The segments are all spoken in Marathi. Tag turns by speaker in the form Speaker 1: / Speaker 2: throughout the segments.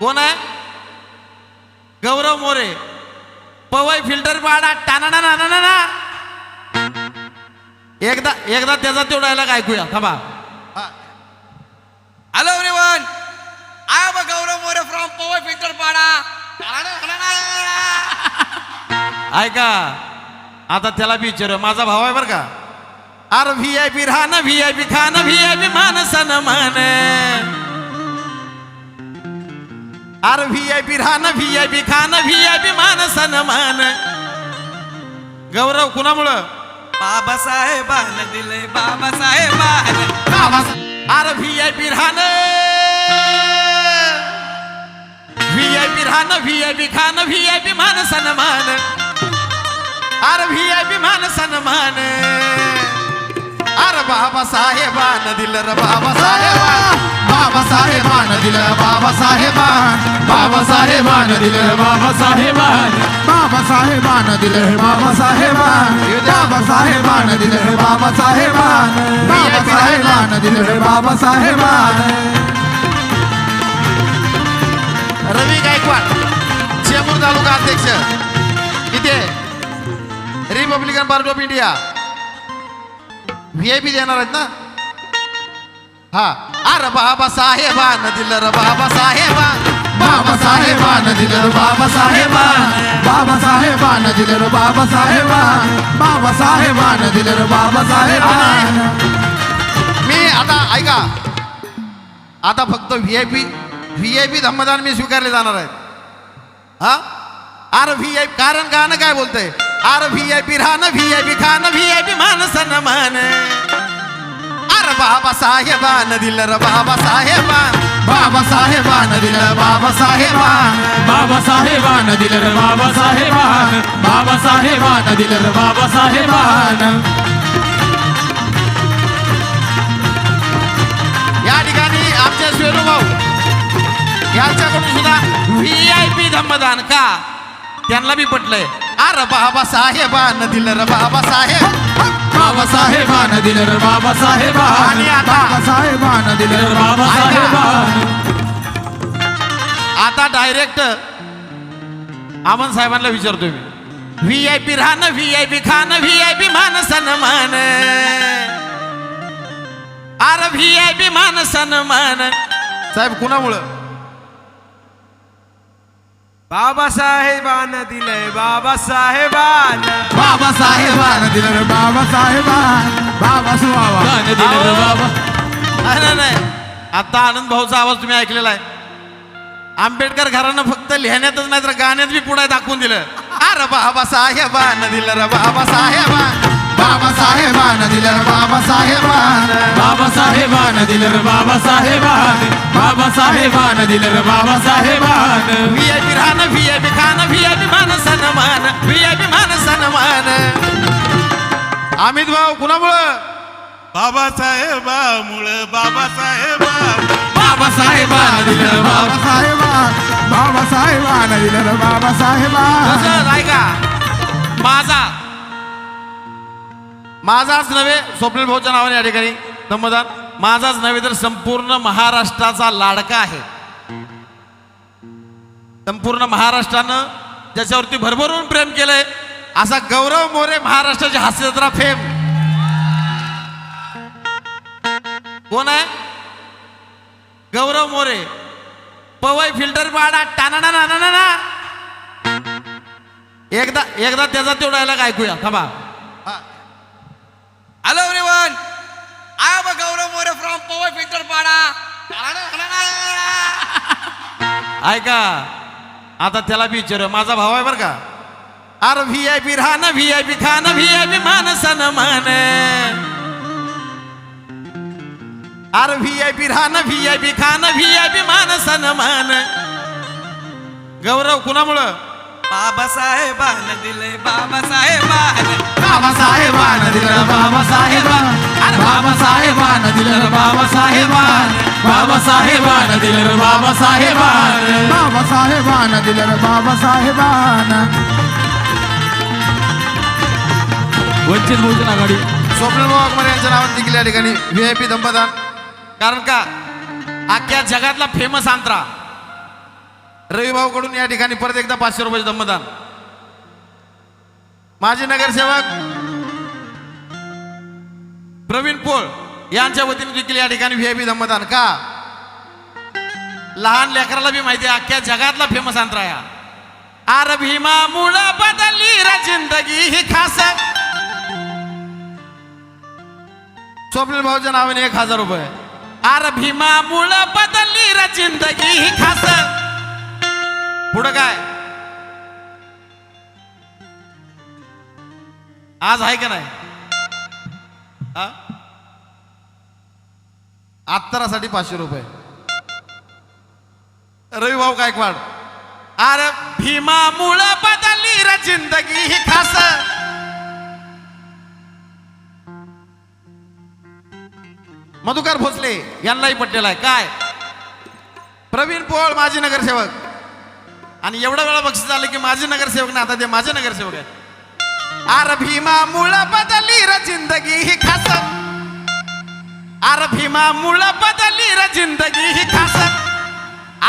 Speaker 1: कोण आहे? गौरव मोरे. पवई फिल्टर पाडा. टाना ना ना. ना ना एकदा एकदा त्याचा तो डायलॉग ऐकूया. थांबा.
Speaker 2: Hello everyone I am Gaurav More from power filter पाडा
Speaker 1: ऐका. आता त्याला विचारू माझा भाव आहे बरं का? अरे व्ही आय पी राहणं व्ही आय पी खाणं व्ही आय पी मानसन मान अरे व्ही आय पी राहणं व्ही आय पी खाणं व्ही आय पी मानसन मान गौरव कुणामुळं?
Speaker 2: बाबासाहेबान दिले बाबासाहेबान
Speaker 1: अरे व्ही आय पी राहणं. व्ही आय पी राहणं व्ही आय पी खाणं व्ही आय पी मानसन मान अरे व्ही आय पी मान अरे बाबासाहेबान दिलं र बाबासाहेबान
Speaker 3: बाबासाहेबान दिलं बाबासाहेबान बाबासाहेबान दिलं बाबासाहेबान बाबासाहेबान दिलं बाबासाहेबान बाबासाहेबान दिलं बाबासाहेबान बाबासाहेबान दिलं बाबासाहेबान
Speaker 1: रवी गायकवाड चेंबूर तालुका अध्यक्ष. इथे Republican Party of India. V I P देणार आहेत ना? हा. अरे बाबासाहेबान दिलं र बाबासाहेबान
Speaker 3: बाबासाहेबान दिलं बाबासाहेबान बाबासाहेबान दिलं बाबासाहेबान बाबासाहेबान दिलं साहेब.
Speaker 1: मी आता ऐका. आता फक्त V I P V I P धम्मदान मी स्वीकारले जाणार आहेत हा? अरे व्ही आय कारण गाणं काय बोलतंय? अरे व्ही आय पी राहणं व्ही आय पी खाणं व्ही आय पी मानसन मान अरे बाबासाहेबान दिलं र बाबासाहेबान
Speaker 3: बाबासाहेबान दिलं बाबासाहेबान बाबासाहेबान दिलं बाबासाहेबान बाबासाहेबान दिलं बाबासाहेबान
Speaker 1: या ठिकाणी आमचे स्वेरू भाऊ यांच्याकडून सुद्धा व्ही आय पी धम्मदान का? त्यांना बी पटलंय. अरे बाबासाहेबान दिलं र बाबासाहेब
Speaker 3: बाबासाहेबान दिलं बाबासाहेबान
Speaker 1: आणि आता-
Speaker 3: बाबासाहेबान दिलं बाबासाहेबान
Speaker 1: आता डायरेक्ट आमन साहेबांना विचारतोय मी. व्ही आय पी राहणं व्ही आय पी खाणं व्ही आय पी मानसन मान. अरे व्ही आय पी मान. साहेब कुणामुळं?
Speaker 2: बाबासाहेबान दिले बाबासाहेबान.
Speaker 3: बाबासाहेबान दिलं बाबासाहेबान. बाबासाहेबान दिलं बाबा.
Speaker 1: नाही नाही, नाही. आता आनंद भाऊचा आवाज तुम्ही ऐकलेला आहे. आंबेडकर घरानं फक्त लिहिण्यातच नाही तर गाण्यात बी पुढे दाखवून दिलं. अरे बाबासाहेबान दिलं र बाबासाहेबान.
Speaker 3: बाबासाहेबान दिलं बाबासाहेबान बाबासाहेबान दिलं बाबासाहेबान.
Speaker 1: व्ही आय पी राहणं व्ही आय पी खाणं व्ही आय पी मानसन मान व्ही आय पी मानसन मान. अमित भाऊ कुणामुळं?
Speaker 4: बाबासाहेबामुळं बाबासाहेबा
Speaker 3: बाबासाहेबान दिलं बाबासाहेबान बाबासाहेबान दिलं बाबासाहेबान.
Speaker 1: तसंच ऐका माझा माझाच नव्हे स्वप्नील भाऊच्या नावाने या ठिकाणी संबोधन माझाच नव्हे तर संपूर्ण महाराष्ट्राचा लाडका आहे. संपूर्ण महाराष्ट्रानं ज्याच्यावरती भरभरून प्रेम केलंय. असा गौरव मोरे महाराष्ट्राची हास्यजत्रा फेम. कोण आहे? गौरव मोरे. पवई फिल्टर पाडा टाना ना ना. ना ना एकदा एकदा त्याचा तो डायलॉग ऐकूया. थांबा
Speaker 2: hello everyone I am Gaurav More from power filter पाडा
Speaker 1: ऐका आता त्याला बी विचारू. माझा भाव आहे बरं का. अरे व्ही आय पी राहणं व्ही आय पी खाणं व्ही आय पी मानसन मान. अरे व्ही आय पी राहणं व्ही आय पी खाणं व्ही आय पी मानसन मान. गौरव कुणामुळं?
Speaker 2: बाबासाहेबान दिले बाबासाहेबान
Speaker 3: बाबासाहेबान दिलं बाबासाहेबान बाबासाहेबान दिलं बाबासाहेबान बाबासाहेबान दिलं बाबासाहेबान. बाबासाहेबान दिलं बाबासाहेबान. वंचित बहुजन आघाडी.
Speaker 1: स्वप्नील भाऊ वाघमारे यांच्या नावाने देखील या ठिकाणी व्ही आय पी दंपदान कारण का? अख्ख्या जगातला फेमस आंत्रा रविभाऊ कडून या ठिकाणी परत एकदा पाचशे रुपये मतदान माजी नगरसेवक प्रवीण पोळ. यांच्या वतीने देखील या ठिकाणी व्ही आय का? लहान लेकराला बी माहिती आहे अख्ख्या जगातला फेमस अंतराया. आर भीमा मुळ बदलली रे जिंदगी ही खास. स्वप्नील भाऊच्या नावाने एक हजार रुपये. आर भीमा मुळ बदलली रे जिंदगी ही खास. पुढं काय? आज आहे का नाही? हा? अत्तरासाठी पाचशे रुपये. रविभाऊ गायकवाड. अरे भीमा मुळ बदलली र जिंदगी ही खास. मधुकर भोसले यांनाही पटलेला आहे. काय? प्रवीण पोळ माजी नगरसेवक. आणि एवढा वेळा बक्षीस झालं की माजी नगरसेवक ना आता ते माझे नगरसेवक आहे आर भीमा मुळ बदलली र जिंदगी ही खास. आर भीमा मुळ बदलली रे जिंदगी ही खास.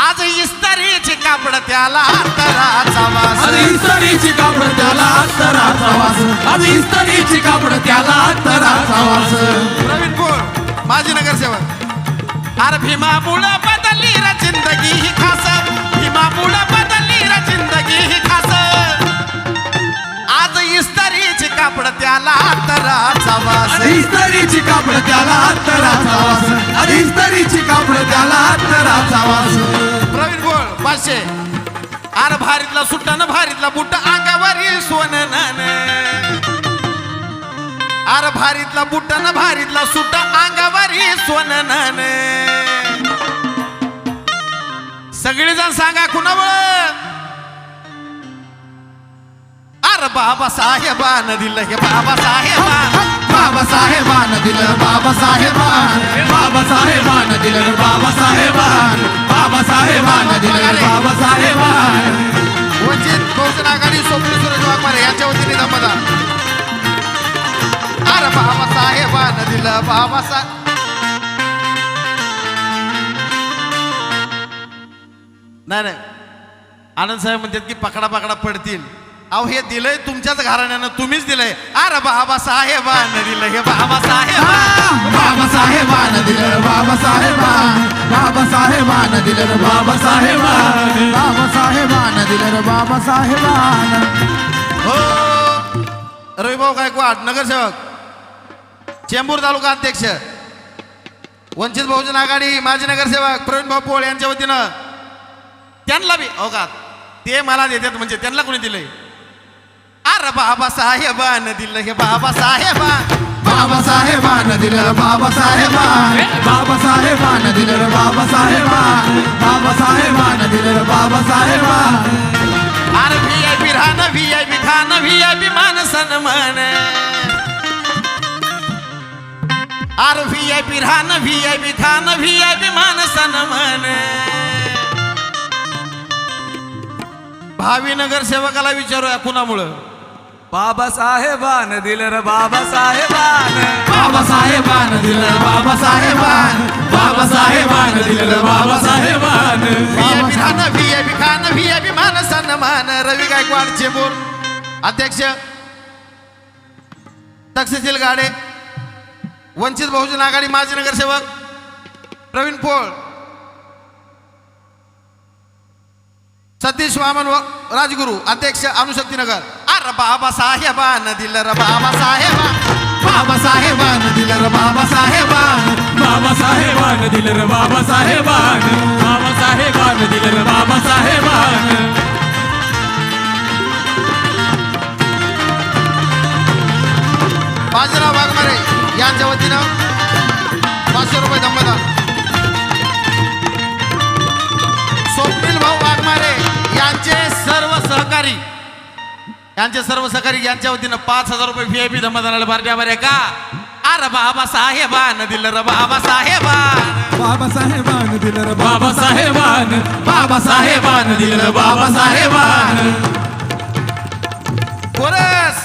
Speaker 1: आज इस्तारीची कापड त्याला अंतराचा वास.
Speaker 3: आज इस्त्रीची कापड त्याला अत्तराचा वास. आज इस्त्रीची कापड त्याला अत्तराचा वास.
Speaker 1: प्रवीण पोळ माजी नगरसेवक. अरे भीमा मुळ बदलली रे जिंदगी ही खास. भीमा मुळ बदलली रे जिंदगी ही खास. कापड त्याला अंतराचा वास.
Speaker 3: इस्त्रीची कापड त्याला अत्तराचा वास. इस्त्रीची कापड त्याला अत्तराचा वास.
Speaker 1: प्रवीण पोळ पाचशे. अरे भारीतला सुट्टा न भारीतला बुट्ट अंगावरी सोन अरे भारीतला बुट्ट न भारीतला सुट्टा अंगावरी सोन सगळेजण सांगा कुणावर? अरे बाबा साहेबान दिलं हे बाबा साहेबान.
Speaker 3: बाबासाहेबान दिलं बाबासाहेबान बाबासाहेबान दिलं बाबासाहेबान बाबासाहेबान दिलं बाबासाहेबान
Speaker 1: वंचित बहुजन आघाडी स्वप्न सुरेश वाघमारे यांच्या वतीने दमदान अरे बाबा साहेबान दिलं बाबा सा नाही नाही. आनंद साहेब म्हणतात की पकडा पकडा पडतील. अहो हे दिलंय तुमच्याच घराण्यानं तुम्हीच दिलंय. अरे बाबा साहेबान दिलं हे बाबा साहेबान
Speaker 3: बाबासाहेबान दिलं बाबासाहेबान. बाबासाहेबान दिलं बाबासाहेबान. बाबासाहेबान दिलं बाबासाहेबान.
Speaker 1: हो. रविभाऊ गायकवाड नगरसेवक. चेंबूर तालुका अध्यक्ष. वंचित बहुजन आघाडी माजी नगरसेवक प्रवीण भाऊ पोळ यांच्या वतीनं. त्यांना बी हो का? ते मला देतात म्हणजे त्यांना कोणी दिलंय? अरे बाबा साहेबान दिलं हे बाबा साहेबान
Speaker 3: बाबासाहेबान दिलं बाबासाहेबान. बाबासाहेबान दिलं बाबासाहेबान. बाबासाहेबान दिलं बाबासाहेबान.
Speaker 1: अरे व्ही आय पी राहणं व्ही आय पी खाणं व्ही आय पी मान सन्मान. अरे व्ही आय पी राहणं व्ही आय पी खाणं व्ही आय पी मान सन्मान. भावी नगरसेवकाला विचारूया कुणामुळं?
Speaker 2: बाबासाहेबान दिलं रे बाबासाहेबान.
Speaker 3: बाबासाहेबान दिलं बाबासाहेबान. बाबासाहेबान दिलं बाबासाहेबान.
Speaker 1: राहणं व्हीआयपी खाणं व्हीआयपी मान सन्मान. रवी गायकवाड चेंबूर. अध्यक्ष तक्षशील गाडे. वंचित बहुजन आघाडी माजी नगरसेवक प्रवीण पोळ. सतीश वामन व राजगुरू. अध्यक्ष अनुशक्ती नगर अरे दिलं र बाबा
Speaker 3: बाबासाहेबान दिलं बाबासाहेबान बाबासाहेबान दिलं बाबासाहेबान बाबासाहेबान दिलं बाबासाहेबान
Speaker 1: बाजीराव वाघमारे यांच्या वतीनं पाचशे रुपये धम्मदान यांचे सर्व सहकारी यांच्या वतीनं पाच हजार रुपये व्ही आय पी धम्मदानाला भारतीय आभार आहे का? अरे बाबा साहेबान दिलं र बाबा साहेबान
Speaker 3: बाबासाहेबान दिलं बाबासाहेबान बाबासाहेबान दिलं बाबासाहेबान.
Speaker 1: कोरस!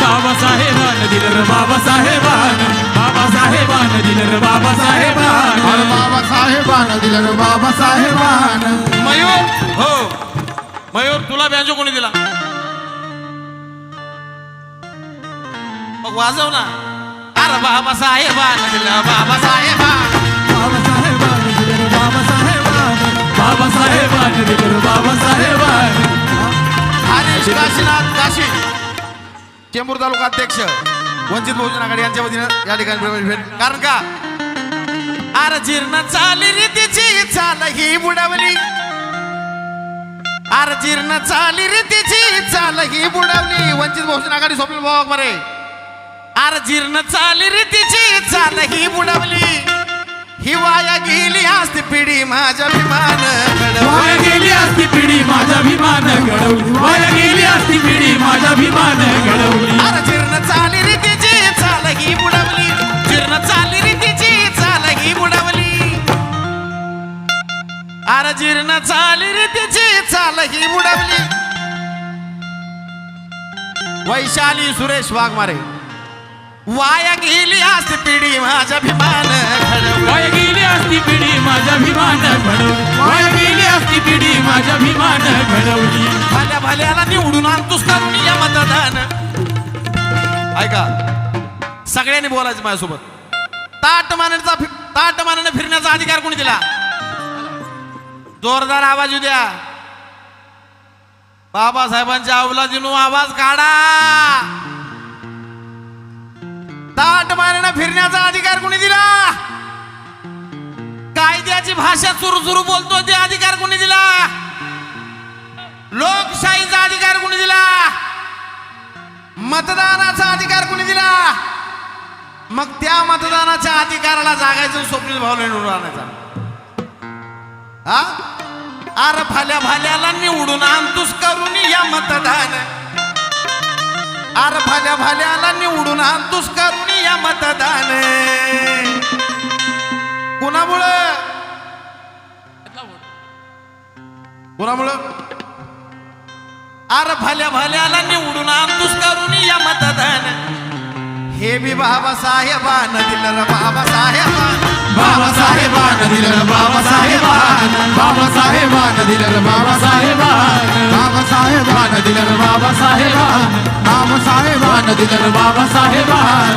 Speaker 3: बाबासाहेबान दिलं बाबासाहेबान. बाबासाहेबान दिलं बाबासाहेबान. बाबासाहेबान दिलं बाबासाहेबान.
Speaker 1: मयूर हो. मयूर तुला बँजो कोणी दिला? मग वाजव ना. अरे बाबा साहेबान दिलं बाबा साहेबा हरीश काशीनाथ काशी चेंबूर तालुका अध्यक्ष वंचित बहुजन आघाडी यांच्या वतीनं या ठिकाणी प्रवेश भेट. कारण का? अरे जीर्ण चाली रीतीची चाल ही बुडवली. अरे जीर्ण चाली तिची चाल ही बुडवली. वंचित बहुजन आघाडी सोपली बघ मरे अरे जीर्ण चाली तिची चाल ही बुडवली. ही वाया गेली असती पिढी माझ्या विमान
Speaker 3: वाया गेली असती पिढी
Speaker 1: वैशाली सुरेश वाघमारे. वाया गेली असती पिढी माझ्या भिमान घडवली
Speaker 3: वाया गेली असती पिढी माझा विमान घडवली वाया गेली असती पिढी माझा विमान घडवली
Speaker 1: भल्या भल्याला निवडून आणतोस करून या मतदान. ऐका सगळ्यांनी बोलायचं माझ्यासोबत. ताट मारण्याचा फि- ताट मारण्याने फिरण्याचा अधिकार कोणी दिला? जोरदार आवाज येऊ द्या. बाबासाहेबांच्या अवलादीनो आवाज काढा. ताट मारणं फिरण्याचा अधिकार कोणी दिला? कायद्याची भाषा सुरू सुरू बोलतो ते अधिकार कोणी दिला? लोकशाहीचा अधिकार कोणी दिला? मतदानाचा अधिकार कोणी दिला? मग त्या मतदानाच्या अधिकाराला जागायचं स्वप्नील भावले निवडून आणायचा. हा? अरे भाल्या भाल्याला निवडून आणतोस करून या मतदान. अरे भाल्या भाल्याला निवडून आणतोस करून या मतदान. कुणामुळं? कुणामुळं? अरे भल्या भल्याला निवडून आणतोस करून या मतदान. हे बी बाबासाहेबान दिलं रे बाबासाहेबान
Speaker 3: बाबासाहेबान दिलं बाबासाहेबान बाबासाहेबान दिलं बाबासाहेबान बाबासाहेबान दिलं बाबासाहेबान बाबासाहेबान दिलं बाबासाहेबान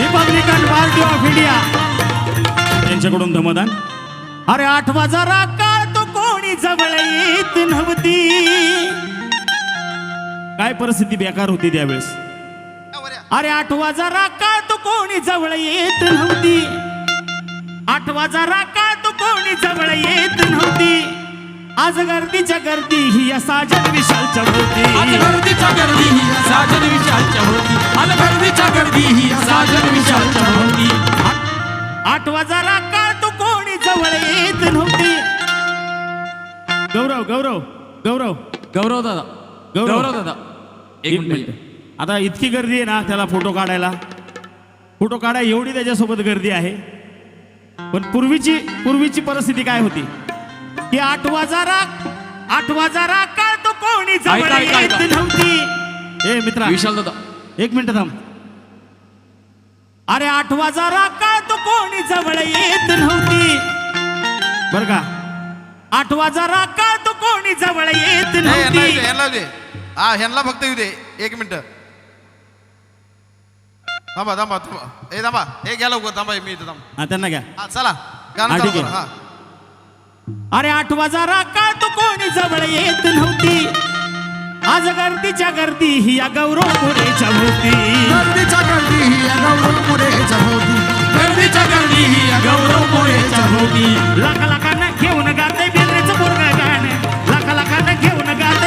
Speaker 5: रिपब्लिकन पार्टी ऑफ इंडिया यांच्याकडून धमदान. अरे आठवा जरा काळ तो कोणी जवळ येत नव्हती. काय परिस्थिती बेकार होती त्यावेळेस? अरे आठवा जरा काळ तो कोणी जवळ येत नव्हती? आठवा जरा काळ तो कोणी जवळ येत नव्हती? आज गर्दीच्या गर्दी ही या साजन विशालच्या
Speaker 3: आज
Speaker 5: भोवती
Speaker 3: गर्दीच्या गर्दी ही साजन विशालच्या होती आज गर्दीच्या गर्दी ही साजन विशालच्या होती
Speaker 5: आठवा जरा काळ तो कोणी जवळ येत नव्हती? गौरव गौरव गौरव.
Speaker 3: गौरव दादा.
Speaker 5: गौरव.
Speaker 3: दादा एक मिनिट
Speaker 5: आता इतकी गर्दी आहे ना त्याला फोटो काढायला फोटो काढाय एवढी त्याच्यासोबत गर्दी आहे पण पूर्वीची पूर्वीची परिस्थिती काय होती की आठवा जरा आठवा जरा काळ तो कोणी जवळ
Speaker 3: ऐका, ऐका,
Speaker 5: येत
Speaker 3: ऐका.
Speaker 5: नव्हती ए मित्रा
Speaker 3: विशाल दादा
Speaker 5: एक मिनिट थांब अरे आठवा जरा काळ तो कोणी जवळ येत नव्हती बर का आठवा जरा काळ तो कोणी जवळ येत
Speaker 1: हे,
Speaker 5: नव्हती
Speaker 1: हा ह्यांना फक्त येऊ दे. एक मिनिट. थांबा थांबा थांबा. ए थांबा. हे घ्या लवकर. थांबा मी इथं थांबा.
Speaker 5: त्यांना घ्या.
Speaker 1: चला. गाणं
Speaker 5: अरे आठ वाजारा का तू कोणी जवळ येत नव्हती. आज गर्दीच्या गर्दी ही या गौरव पुढे चमवती
Speaker 3: गर्दीच्या गर्दी ही या गौरव पुढे चमवती गर्दीच्या गर्दी ही या गौरव पुढे चमवती
Speaker 5: लाखा लाखांना घेऊन गाते बिंद्रेचं पूर्ण गाणं. लाखा लाखांना घेऊन गात